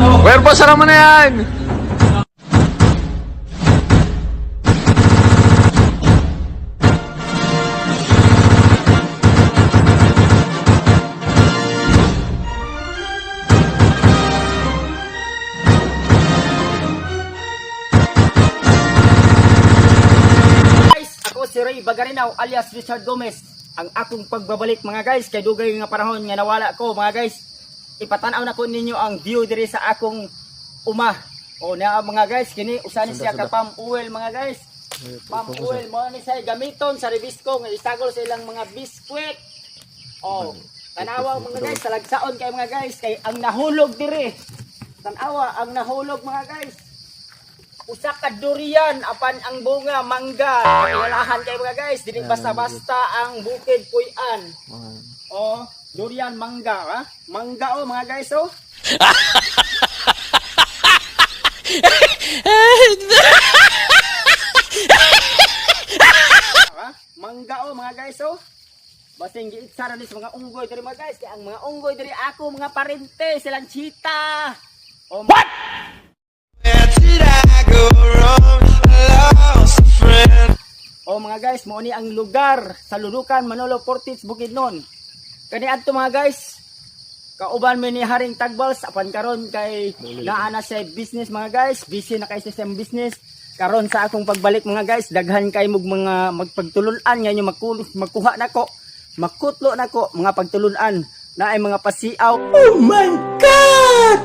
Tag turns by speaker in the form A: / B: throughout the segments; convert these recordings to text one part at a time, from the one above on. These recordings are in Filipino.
A: Pwerpo, sara mo na yan!
B: Si Ray Bagarinaw alias Richard Gomez. Ang akong pagbabalik mga guys, kay dugay nga panahon nga nawala ko mga guys. Ipatanaw na ko ninyo ang view diri sa akong uma. O na mga guys, kini usa ni siya ka palm oil mga guys. Palm oil mo ni siya gamiton sa Ribisco nga isagol sa ilang mga biskwit. Oh, tanawa mga guys, talagsaon kay mga guys kay ang nahulog diri. Tanawa ang nahulog mga guys usa ka durian apan ang bunga mangga kilalahan kay mga guys dili basta-basta ang bukid puy-an oh durian mangga ha mangga oh mga guys oh ha mangga oh mga guys oh Basing giitsara ni sa mga unggoy diri mga guys kay ang mga unggoy diri ako mga parente silang chita oh What?
C: Where did I go wrong? Lost a friend.
B: O mga guys, mo ni ang lugar sa Lulukan, Manolo, Portis, Bukidnon. Kani adto mga guys, kauban mi ni Haring Tagbals apan karon kay naa na sa business mga guys, busy na kay sa business. Karon sa akong pagbalik mga guys, daghan kay mog mga magpagtulunan nga nyo magkulo magkuha nako. Makutlo nako mga pagtulunan na ay mga pasiaw. Oh my god!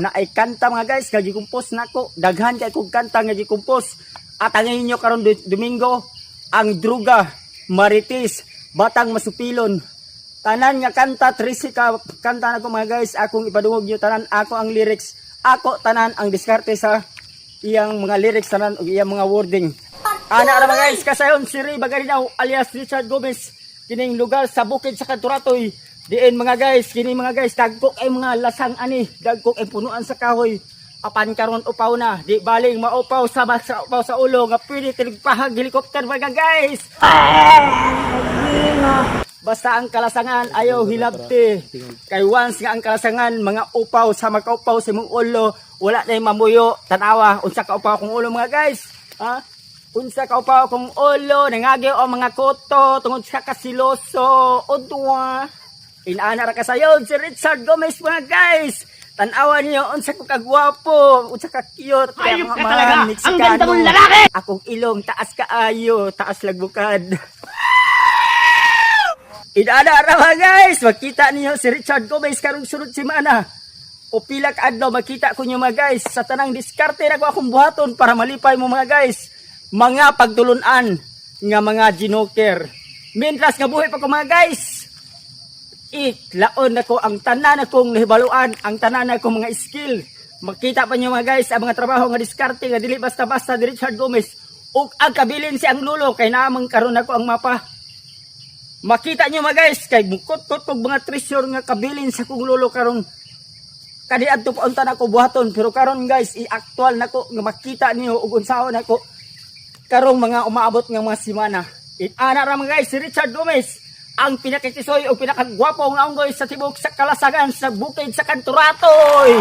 B: na ay kanta mga guys kay gikumpos nako daghan kay kog kanta nga gikumpos at ang inyo karon Domingo ang druga maritis batang masupilon. Tanan nga kanta 13 ka kanta nako mga guys. Akong ipadungog nyo tanan ako ang lyrics. Ako tanan ang diskarte sa iyang mga lyrics tanan ug iyang mga wording. Ana ra mga guys kasayon si Ray Bagarinaw alias Richard Gomez. Kining lugar sa bukid sa Kanturatoy. Diin mga guys kini mga guys dagkok ay mga lasang ani dagkok ay punuan sa kahoy apan karon upaw na di baling maupaw sa sa upaw sa ulo nga pwede tigpahag helicopter mga guys Basta ang kalasangan ayaw hilabti. Kay once nga ang kalasangan mga upaw sa makaupaw sa mong ulo, wala na mamuyo, tanawa, unsa ka upaw kong ulo mga guys. Ha? Unsa ka upaw kong ulo, nangagyo o mga koto, tungod sa kasiloso, udwa. Inaana ra kasayon si Richard Gomez mga guys. Tanawa niyo unsa ko kagwapo, unsa ka cute, kaya mga talaga. Ang ganda mong lalaki. Akong ilong taas kaayo, taas lagbukad. Inaana ra mga guys, makita niyo si Richard Gomez karong sunod semana. O pila ka adlaw makita ko niyo mga guys sa tanang diskarte na ko akong buhaton para malipay mo mga guys. Mga pagtulunan nga mga ginoker. Mientras nga buhay pa ko mga guys, itlaon na ko ang tanan akong nahibaluan, ang tanan akong mga skill. Makita pa niyo mga guys ang mga trabaho nga diskarte nga dili basta-basta ni Richard Gomez. Ug ang kabilin si ang lulo kay namang karon ako ang mapa. Makita niyo mga guys kay bukot-kot kog mga treasure nga kabilin sa kong lulo karon kadi adto pa unta nako buhaton pero karon guys i-actual nako nga makita niyo ug unsaon nako karong mga umaabot nga mga semana. Ana ra mga guys si Richard Gomez ang pinakakisoy o pinakagwapo nga unggoy sa tibok sa kalasangan sa bukid sa Kanturatoy.